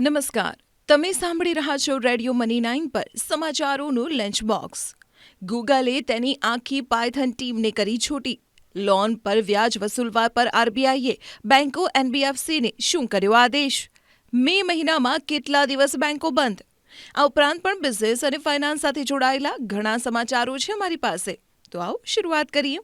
નમસ્કાર. તમે સાંભળી રહ્યા છો રેડિયો મની નાઇન પર સમાચારોનું લંચ બોક્સ. ગૂગલે તેની આખી પાયથન ટીમને કરી છૂટી. લોન પર વ્યાજ વસૂલવા પર આરબીઆઈએ બેન્કો એનબીએફસીને શું કર્યો આદેશ? મે મહિનામાં કેટલા દિવસ બેન્કો બંધ? આ ઉપરાંત પણ બિઝનેસ અને ફાઇનાન્સ સાથે જોડાયેલા ઘણા સમાચારો છે અમારી પાસે. તો આવો શરૂઆત કરીએ.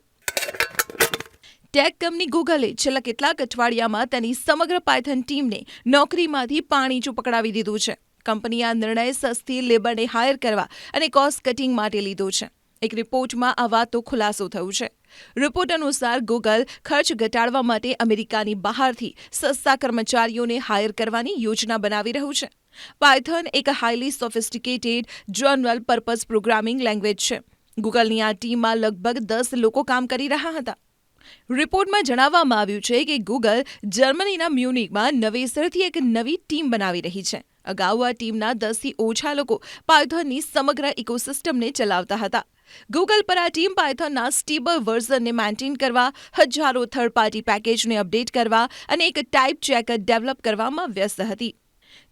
ટેક કંપની ગૂગલે છેલ્લા કેટલાક અઠવાડિયામાં તેની સમગ્ર પાયથન ટીમને નોકરીમાંથી પાણી પકડાવી દીધું છે. કંપનીએ આ નિર્ણય સસ્તી લેબરને હાયર કરવા અને કોસ્ટ કટિંગ માટે લીધો છે. એક રિપોર્ટમાં આ વાતનો ખુલાસો થયો છે. રિપોર્ટ અનુસાર ગૂગલ ખર્ચ ઘટાડવા માટે અમેરિકાની બહારથી સસ્તા કર્મચારીઓને હાયર કરવાની યોજના બનાવી રહ્યું છે. પાયથન એક highly sophisticated general purpose programming language છે. ગૂગલની આ ટીમમાં લગભગ દસ લોકો કામ કરી રહ્યા હતા. રિપોર્ટમાં જણાવવામાં આવ્યું છે કે ગૂગલ જર્મનીના મ્યુનિકમાં નવેસરથી એક નવી ટીમ બનાવી રહી છે. અગાઉ આ ટીમના દસથી ઓછા લોકો પાયથોનની સમગ્ર ઇકોસિસ્ટમને ચલાવતા હતા. ગૂગલ પર આ ટીમ પાયથોનના સ્ટેબલ વર્ઝનને મેન્ટેન કરવા, હજારો થર્ડ પાર્ટી પેકેજને અપડેટ કરવા અને એક ટાઈપ ચેકર ડેવલપ કરવામાં વ્યસ્ત હતી.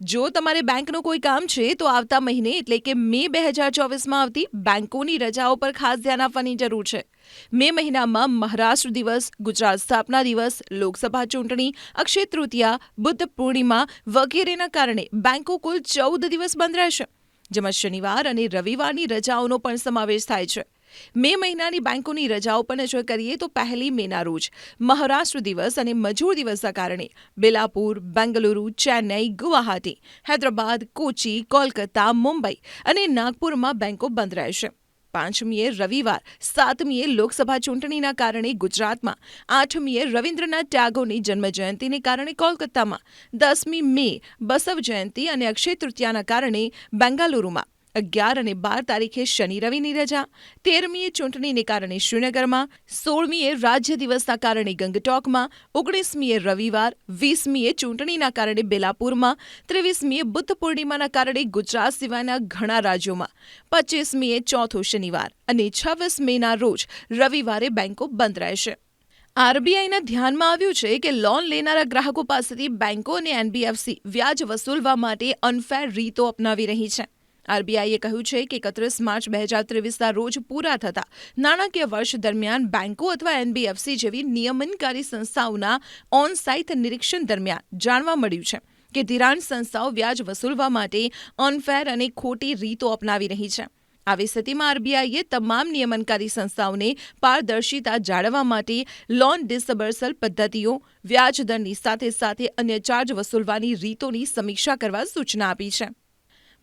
જો તમારે બેંકનું કોઈ કામ છે, તો આવતા મહિને, એટલે કે મે બે હજાર ચોવીસમાં આવતી બેંકોની રજાઓ પર ખાસ ધ્યાન આપવાની જરૂર છે. મે મહિનામાં મહારાષ્ટ્ર દિવસ, ગુજરાત સ્થાપના દિવસ, લોકસભા ચૂંટણી, અક્ષય તૃતીયા, બુદ્ધ પૂર્ણિમા વગેરેના કારણે બેંકો કુલ ચૌદ દિવસ બંધ રહેશે. જેમાં શનિવાર અને રવિવારની રજાઓનો પણ સમાવેશ થાય છે. મે મહિનાની બેંકોની રજાઓ પણ નજર કરીએ તો પહેલી મેના રોજ મહારાષ્ટ્ર દિવસ અને મજૂર દિવસના કારણે બેલાપુર, બેંગલુરુ, ચેન્નઈ, ગુવાહાટી, હૈદરાબાદ, કોચી, કોલકાતા, મુંબઈ અને નાગપુરમાં બેંકો બંધ રહેશે. પાંચમીએ રવિવાર, સાતમીએ લોકસભા ચૂંટણીના કારણે ગુજરાતમાં, આઠમીએ રવિન્દ્રનાથ ટાગોરની જન્મજયંતિને કારણે કોલકાતામાં, દસમી મે બસવ જયંતિ અને અક્ષય તૃતીયાના કારણે બેંગાલુરુમાં. અગિયાર અને બાર તારીખે શનિ રવિની રજા. તેરમીએ ચૂંટણીને કારણે શ્રીનગરમાં, સોળમીએ રાજ્ય દિવસના કારણે ગંગટોકમાં, ઓગણીસમીએ રવિવાર, વીસમીએ ચૂંટણીના કારણે બેલાપુરમાં, ત્રેવીસમીએ બુદ્ધ પૂર્ણિમાના કારણે ગુજરાત સિવાયના ઘણા રાજ્યોમાં પચીસમીએ ચોથો શનિવાર અને છવ્વીસ મેના રોજ રવિવારે બેંકો બંધ રહેશે. આરબીઆઈના ધ્યાનમાં આવ્યું છે કે લોન લેનારા ગ્રાહકો પાસેથી બેંકો અને એનબીએફસી વ્યાજ વસૂલવા માટે અનફેર રીતો અપનાવી રહી છે. આરબીઆઈએ કહ્યું છે કે એકત્રીસ માર્ચ બે હજાર ત્રેવીસના રોજ પૂરા થતા નાણાકીય વર્ષ દરમિયાન બેન્કો અથવા એનબીએફસી જેવી નિયમનકારી સંસ્થાઓના ઓન સાઇટ નિરીક્ષણ દરમિયાન જાણવા મળ્યું છે કે ધિરાણ સંસ્થાઓ વ્યાજ વસૂલવા માટે અનફેર અને ખોટી રીતો અપનાવી રહી છે. આવી સ્થિતિમાં આરબીઆઈએ તમામ નિયમનકારી સંસ્થાઓને પારદર્શિતા જાળવવા માટે લોન ડિસબર્સલ પદ્ધતિઓ, વ્યાજદરની સાથે સાથે અન્ય ચાર્જ વસૂલવાની રીતોની સમીક્ષા કરવા સૂચના આપી છે.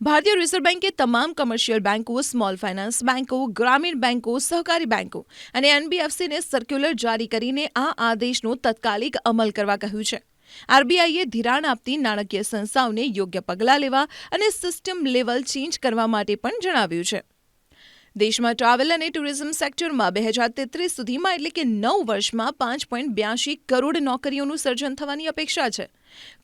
ભારતીય રિઝર્વ બેન્કે તમામ કમર્શિયલ બેન્કો સ્મોલ ફાઇનાન્સ બેન્કો ગ્રામીણ બેન્કો સહકારી બેન્કો અને એનબીએફસીને સર્ક્યુલર જારી કરીને આ આદેશનો તત્કાલિક અમલ કરવા કહ્યું છે. આરબીઆઈએ ધિરાણ આપતી નાણાકીય સંસ્થાઓને યોગ્ય પગલાં લેવા અને સિસ્ટમ લેવલ ચેન્જ કરવા માટે પણ જણાવ્યું છે. દેશમાં ટ્રાવેલ અને ટુરિઝમ સેક્ટરમાં બે હજાર તેત્રીસ સુધીમાં એટલે કે નવ વર્ષમાં પાંચ પોઈન્ટ બ્યાસી કરોડ નોકરીઓનું સર્જન થવાની અપેક્ષા છે.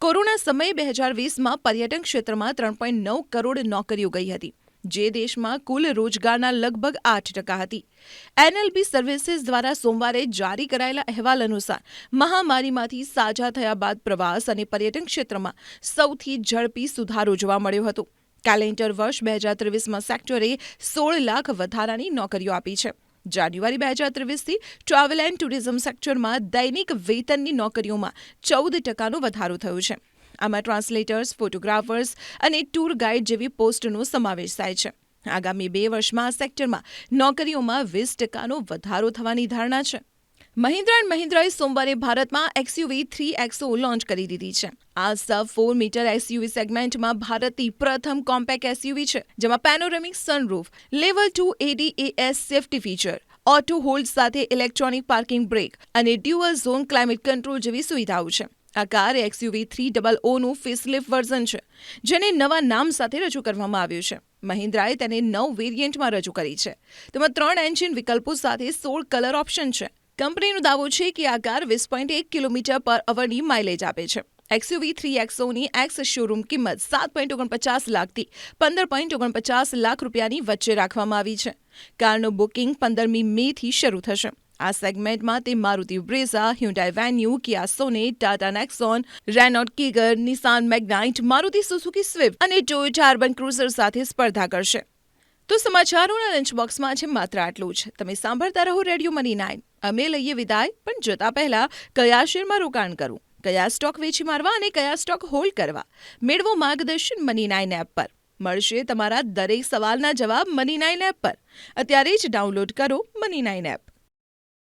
કોરોના સમય બે હજાર વીસમાં પર્યટન ક્ષેત્રમાં ત્રણ પોઈન્ટ નવ કરોડ નોકરીઓ ગઈ હતી, જે દેશમાં કુલ રોજગારના લગભગ આઠ ટકા હતી. એનએલબી સર્વિસીસ દ્વારા સોમવારે જારી કરાયેલા અહેવાલ અનુસાર, મહામારીમાંથી સાજા થયા બાદ પ્રવાસ અને પર્યટન ક્ષેત્રમાં સૌથી ઝડપી સુધારો જોવા મળ્યો હતો. કેલેન્ડર વર્ષ બે હજાર ત્રેવીસમાં સેક્ટરે સોળ લાખ વધારાની નોકરીઓ આપી છે. જાન્યુઆરી બે હજાર ત્રેવીસથી ટ્રાવેલ એન્ડ ટુરિઝમ સેક્ટરમાં દૈનિક વેતનની નોકરીઓમાં ચૌદ ટકાનો વધારો થયો છે. આમાં ટ્રાન્સલેટર્સ, ફોટોગ્રાફર્સ અને ટૂર ગાઈડ જેવી પોસ્ટનો સમાવેશ થાય છે. આગામી બે વર્ષમાં આ સેક્ટરમાં નોકરીઓમાં વીસ ટકાનો વધારો થવાની ધારણા છે. મહિન્દ્રા એન્ડ મહિન્દ્રાએ સોમવારે ભારતમાં એક્સયુવી થ્રી એક્સો લોન્ચ કરી દીધી છે. આ સબ ફોર મીટર એસયુવી સેગમેન્ટમાં ભારતની પ્રથમ કોમ્પેક્ટ એસયુવી છે, જેમાં panoramic sunroof level two ADAS safety feature auto hold સાથે ઇલેક્ટ્રોનિક પાર્કિંગ બ્રેક અને ડ્યુઅલ ઝોન ક્લાઇમેટ કંટ્રોલ જેવી સુવિધાઓ છે. આ કાર એક્સયુવી થ્રી ડબલ ઓનું ફેસલિફ્ટ વર્ઝન છે, જેને નવા નામ સાથે રજૂ કરવામાં આવ્યું છે. મહિન્દ્રાએ તેને નવ વેરિયન્ટમાં રજૂ કરી છે. તેમાં ત્રણ એન્જિન વિકલ્પો સાથે સોળ કલર ઓપ્શન છે. કંપનીનો દાવો છે કે આ કાર વીસ પોઈન્ટ એક કિલોમીટર પર અવરની માઇલેજ આપે છે. એક્સયુવી થ્રી એક્સોની એક્સ શોરૂમ કિંમત સાત પોઈન્ટ ઓગણપચાસ લાખથી પંદર પોઈન્ટ ઓગણપચાસ લાખ રૂપિયાની વચ્ચે રાખવામાં આવી છે. કારનું બુકિંગ પંદરમી મેથી શરૂ થશે. આ સેગમેન્ટમાં તે Maruti Brezza Hyundai Venue Kia Sonet Tata Nexon Renault Kiger Nissan Magnite Maruti Suzuki Swift અને ટોયોટા અર્બન ક્રુઝર સાથે સ્પર્ધા કરશે. તો સમાચારોના લંચ બોક્સમાં છે માત્ર આટલું જ. તમે સાંભળતા રહો રેડિયો મની નાઇન. અમે લઈએ વિદાય, પણ જતા પહેલા કયા શેરમાં રોકાણ કરવું કયા સ્ટોક વેચી મારવા અને કયા સ્ટોક હોલ્ડ કરવા? મેળવો માર્ગદર્શન મની નાઇન એપ પર. મળશે તમારા દરેક સવાલના જવાબ મની નાઇન એપ પર. અત્યારે જ ડાઉનલોડ કરો મની નાઇન એપ.